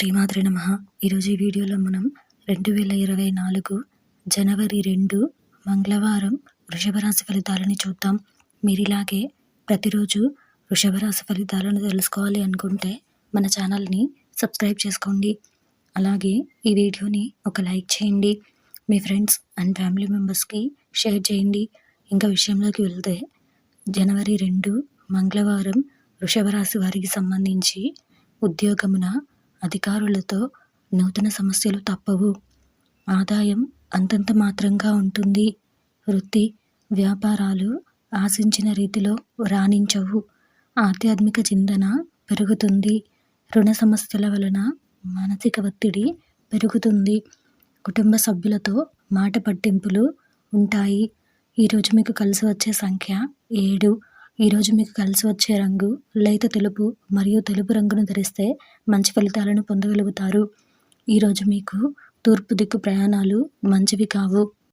శ్రీమాద్రి నమ. ఈరోజు ఈ వీడియోలో మనం రెండు వేల ఇరవై నాలుగు జనవరి రెండు మంగళవారం వృషభరాశి ఫలితాలని చూద్దాం. మీరు ఇలాగే ప్రతిరోజు వృషభరాశి ఫలితాలను తెలుసుకోవాలి అనుకుంటే మన ఛానల్ని సబ్స్క్రైబ్ చేసుకోండి. అలాగే ఈ వీడియోని ఒక లైక్ చేయండి. మీ ఫ్రెండ్స్ అండ్ ఫ్యామిలీ మెంబర్స్కి షేర్ చేయండి. ఇంకా విషయంలోకి వెళ్తే జనవరి రెండు మంగళవారం వృషభరాశి వారికి సంబంధించి ఉద్యోగమున అధికారులతో నూతన సమస్యలు తప్పవు. ఆదాయం అంతంత మాత్రంగా ఉంటుంది. వృత్తి వ్యాపారాలు ఆశించిన రీతిలో రాణించవు. ఆధ్యాత్మిక చింతన పెరుగుతుంది. రుణ సమస్యల వలన మానసిక ఒత్తిడి పెరుగుతుంది. కుటుంబ సభ్యులతో మాట పట్టింపులు ఉంటాయి. ఈరోజు మీకు కలిసి వచ్చే సంఖ్య ఏడు. ఈరోజు మీకు కలిసి వచ్చే రంగు లేత తెలుపు మరియు తెలుపు రంగును ధరిస్తే మంచి ఫలితాలను పొందగలుగుతారు. ఈరోజు మీకు తూర్పు దిక్కు ప్రయాణాలు మంచివి కావు.